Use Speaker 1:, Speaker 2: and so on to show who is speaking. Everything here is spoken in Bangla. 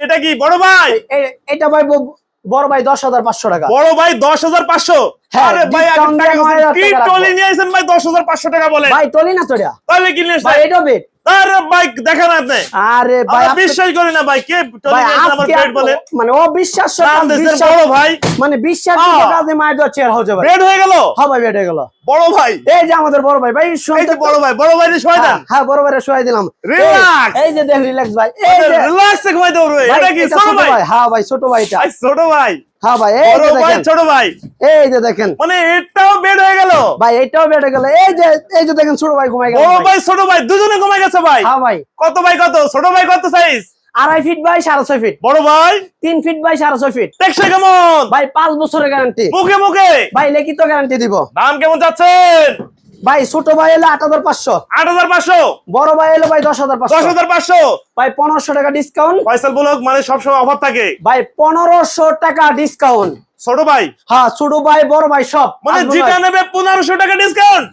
Speaker 1: এটা কি বড় ভাই?
Speaker 2: এটা ভাই বড় ভাই দশ হাজার পাঁচশো টাকা।
Speaker 1: বড় ভাই দশ হাজার পাঁচশো?
Speaker 2: হ্যাঁ।
Speaker 1: টলি নিয়ে আসেন ভাই দশ হাজার পাঁচশো টাকা বলে
Speaker 2: ভাই তলি না তোরা?
Speaker 1: তাহলে কিনলে
Speaker 2: ভাই? এটা বেট।
Speaker 1: আরে ভাই দেখান আপনি।
Speaker 2: আরে ভাই
Speaker 1: বিশ্বাস করি না ভাই কে টলি
Speaker 2: ভাই
Speaker 1: নিয়ে আসেন আমার পেট বলে?
Speaker 2: মানে
Speaker 1: বড় ভাই।
Speaker 2: মানে বিশ্বাস কাজে মায়ের চেয়ার
Speaker 1: হয়ে গেল?
Speaker 2: হ্যাঁ ভাই বেট হয়ে গেল।
Speaker 1: বড় ভাই।
Speaker 2: এই যে আমাদের বড় ভাই ভাই শুনতে
Speaker 1: বড় ভাই বড় ভাই
Speaker 2: হ্যাঁ,
Speaker 1: দেন।
Speaker 2: হ্যাঁ বড় ভাই শোয়াই দিলাম. এই- যে দেখ রিল্যাক্স ভাই এই
Speaker 1: রিল্যাক্স ঘুমাই দেবো
Speaker 2: ভাই,
Speaker 1: এটা কি ছোট ভাই?
Speaker 2: ভাই হ্যাঁ ভাই ছোট ভাইটা
Speaker 1: ছোট ভাই।
Speaker 2: হ্যাঁ ভাই এই যে দেখেন।
Speaker 1: ছোট ভাই।
Speaker 2: এই যে দেখেন।
Speaker 1: মানে এটাও বেড হয়ে গেল।
Speaker 2: ভাই এটাও বেটে গেল। এই যে এই যে দেখেন ছোট ভাই ঘুমাই গেল
Speaker 1: বড়
Speaker 2: ভাই।
Speaker 1: ছোট ভাই দুজনে ঘুমাই গেছে ভাই।
Speaker 2: হ্যাঁ ভাই।
Speaker 1: কত ভাই কত? ছোট ভাই কত সাইজ
Speaker 2: আড়াই ফিট বাই সাড়ে ছয় ফিট
Speaker 1: বড় ভাই?
Speaker 2: তিন ফিট বাই সাড়ে ছয় ফিট
Speaker 1: কেমন?
Speaker 2: ভাই পাঁচ বছরের গ্যারান্টি
Speaker 1: মুখে মুখে।
Speaker 2: ভাই লিখিত গ্যারান্টি দিব।
Speaker 1: দাম কেমন যাচ্ছেন
Speaker 2: ভাই ছোট ভাই এলে আট হাজার পাঁচশো।
Speaker 1: আট হাজার পাঁচশো?
Speaker 2: বড় ভাই এলে ভাই দশ হাজার
Speaker 1: দশ
Speaker 2: পাঁচশো
Speaker 1: হাজার পাঁচশো?
Speaker 2: ভাই পনেরোশো টাকা ডিসকাউন্ট
Speaker 1: ফয়সাল বলক মানে সবসময় অফার থাকে।
Speaker 2: ভাই পনেরোশো টাকা ডিসকাউন্ট
Speaker 1: ছোট ভাই?
Speaker 2: হ্যাঁ ছোট ভাই বড় ভাই সব।
Speaker 1: মানে যেটা নেবে পনেরোশো টাকা ডিসকাউন্ট